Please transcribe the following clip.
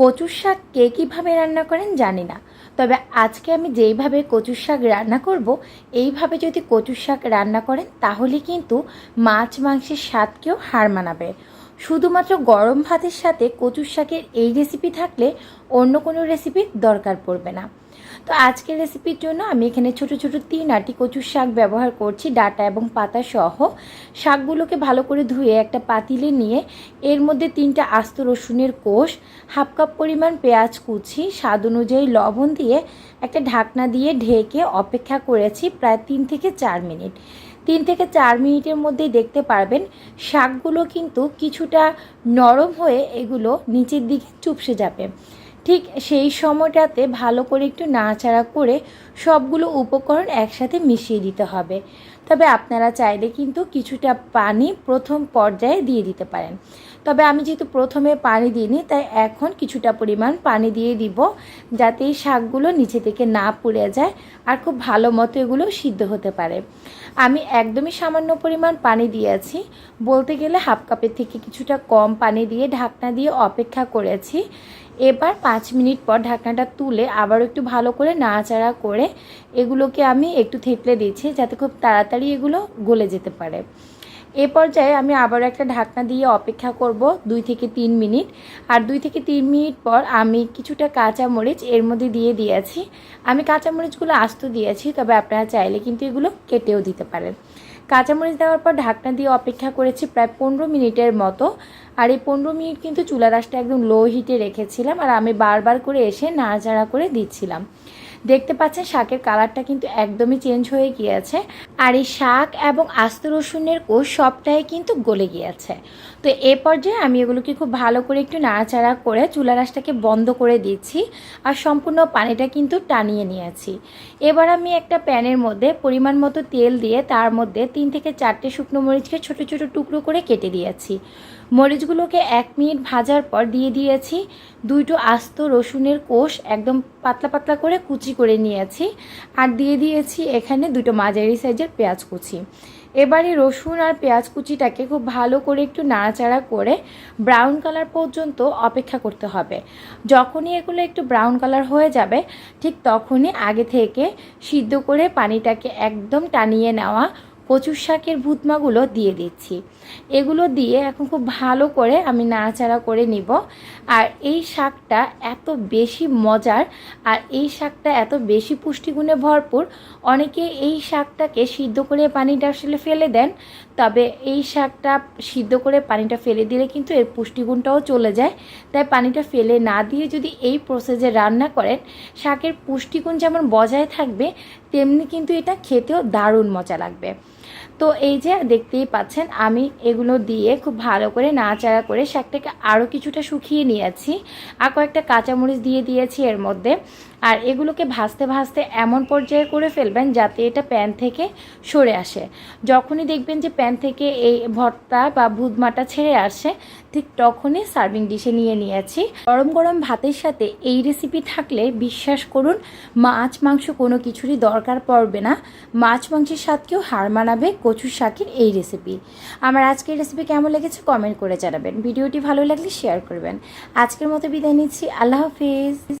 কচুর শাক কে কীভাবে রান্না করেন জানি না। তবে আজকে আমি যেইভাবে কচুর শাক রান্না করব, এইভাবে যদি কচুর শাক রান্না করেন তাহলে কিন্তু মাছ মাংসের স্বাদকেও হার মানাবে। শুধুমাত্র গরম ভাতের সাথে কচুর শাকের এই রেসিপি থাকলে অন্য কোনো রেসিপির দরকার পড়বে না। তো আজকের রেসিপির জন্য আমি এখানে ছোট ছোট তিন আটি কচুর শাক ব্যবহার করছি, ডাটা এবং পাতা সহ। শাকগুলোকে ভালো করে ধুয়ে একটা পাতিলে নিয়ে এর মধ্যে তিনটা আস্ত রসুনের কোষ, হাফ কাপ পরিমাণ পেঁয়াজ কুচি, স্বাদ অনুযায়ী লবণ দিয়ে একটা ঢাকনা দিয়ে ঢেকে অপেক্ষা করেছি প্রায় তিন থেকে চার মিনিট। তিন থেকে চার মিনিটের মধ্যেই দেখতে পারবেন। শাকগুলো কিন্তু কিছুটা নরম হয়ে এগুলো নিচের দিকে চুপসে যাবে। ঠিক সেই সময়টাতে ভালো করে একটু নাড়াচাড়া করে সবগুলো উপকরণ একসাথে মিশিয়ে দিতে হবে। তবে আপনারা চাইলে কিন্তু কিছুটা পানি প্রথম পর্যায়ে দিয়ে দিতে পারেন। তবে আমি যেহেতু প্রথমে পানি দিইনি, তাই এখন কিছুটা পরিমাণ পানি দিয়ে দিব যাতে এই শাকগুলো নিচে থেকে না পুড়ে যায় আর খুব ভালো মতো এগুলো সিদ্ধ হতে পারে। আমি একদমই সামান্য পরিমাণ পানি দিয়েছি। বলতে গেলে হাফ কাপের থেকে কিছুটা কম পানি দিয়ে ঢাকনা দিয়ে অপেক্ষা করেছি। এবার পাঁচ মিনিট পর ঢাকনাটা তুলে আবার একটু ভালো করে নাড়াচাড়া করে এগুলোকে আমি একটু থেতলে দিচ্ছি যাতে খুব তাড়াতাড়ি এগুলো গলে যেতে পারে। এ পর্যায়ে আমি আবার একটা ঢাকনা দিয়ে অপেক্ষা করব দুই থেকে তিন মিনিট। আর দুই থেকে তিন মিনিট পর আমি কিছুটা কাঁচা মরিচ এর মধ্যে দিয়ে দিয়েছি। আমি কাঁচা মরিচগুলো আস্ত দিয়েছি, তবে আপনারা চাইলে কিন্তু এগুলো কেটেও দিতে পারেন। কাঁচামরিচ দেওয়ার পর ঢাকনা দিয়ে অপেক্ষা করেছি প্রায় পনেরো মিনিটের মতো। আর এই পনেরো মিনিট কিন্তু চুলা রাসটা একদম লো হিটে রেখেছিলাম। আর আমি বারবার করে এসে নাড়াচাড়া করে দিচ্ছিলাম। দেখতে পাচ্ছেন শাকের কালারটা কিন্তু একদমই চেঞ্জ হয়ে গিয়েছে। আর এই শাক এবং আস্ত রসুনের কোষ সবটাই কিন্তু গলে গিয়েছে। তো এ পর্যায়ে আমি এগুলোকে খুব ভালো করে একটু নাড়াচাড়া করে চুলা রাসটাকে বন্ধ করে দিচ্ছি আর সম্পূর্ণ পানিটা কিন্তু টানিয়ে নিয়েছি। এবার আমি একটা প্যানের মধ্যে পরিমাণ মতো তেল দিয়ে তার মধ্যে তিন থেকে চারটে শুকনো মরিচকে ছোট ছোট টুকরো করে কেটে দিয়েছি। মরিচগুলোকে এক মিনিট ভাজার পর দিয়ে দিয়েছি। দুইটো আস্ত রসুনের কোষ একদম পাতলা পাতলা করে কুচি করে নিয়েছি আর দিয়ে দিয়েছি এখানে দুটো মাঝারি সাইজের পেঁয়াজ কুচি। এবারে রসুন আর পেঁয়াজ কুচিটাকে খুব ভালো করে একটু নাড়াচাড়া করে ব্রাউন কালার পর্যন্ত অপেক্ষা করতে হবে। যখনই এগুলো একটু ব্রাউন কালার হয়ে যাবে, ঠিক তখনই আগে থেকে সিদ্ধ করে পানিটাকে একদম টানিয়ে নেওয়া কচুর শাকের ভুতমাগুলো দিয়ে দিচ্ছি। এগুলো দিয়ে এখন খুব ভালো করে আমি নাড়াচাড়া করে নিব। আর এই শাকটা এত বেশি মজার আর এই শাকটা এত বেশি পুষ্টিগুণে ভরপুর, অনেকে এই শাকটাকে সিদ্ধ করে পানিটা আসলে ফেলে দেন, তবে এই শাকটা সিদ্ধ করে পানিটা ফেলে দিলে কিন্তু এর পুষ্টিগুণটাও চলে যায়। তাই পানিটা ফেলে না দিয়ে যদি এই প্রসেসে রান্না করেন, শাকের পুষ্টিগুণ যেমন বজায় থাকবে, তেমনি কিন্তু এটা খেতেও দারুণ মজা লাগবে। তো এই যে দেখতেই পাচ্ছেন, আমি এগুলো দিয়ে খুব ভালো করে নাড়াচাড়া করে শাকটাকে আরও কিছুটা শুকিয়ে নিয়েছি। আর কয়েকটা কাঁচামরিচ দিয়ে দিয়েছি এর মধ্যে। আর এগুলোকে ভাজতে ভাজতে এমন পর্যায়ে করে ফেলবেন যাতে এটা প্যান থেকে সরে আসে। যখনই দেখবেন যে প্যান থেকে এই ভর্তা বা ভুদমাটা ছেড়ে আসে, ঠিক তখনই সার্ভিং ডিশে নিয়ে নিয়েছি। গরম গরম ভাতের সাথে এই রেসিপি থাকলে বিশ্বাস করুন, মাছ, মাংস কোনো কিছুরই দরকার পড়বে না। মাছ, মাংসের স্বাদকেও হার মানাবে কচুর শাকের এই রেসিপি আমার আজকের রেসিপি কেমন লেগেছে কমেন্ট করে জানাবেন। ভিডিওটি ভালো লাগলে শেয়ার করবেন। আজকের মতো বিদায় নিচ্ছি। আল্লাহ হাফিজ।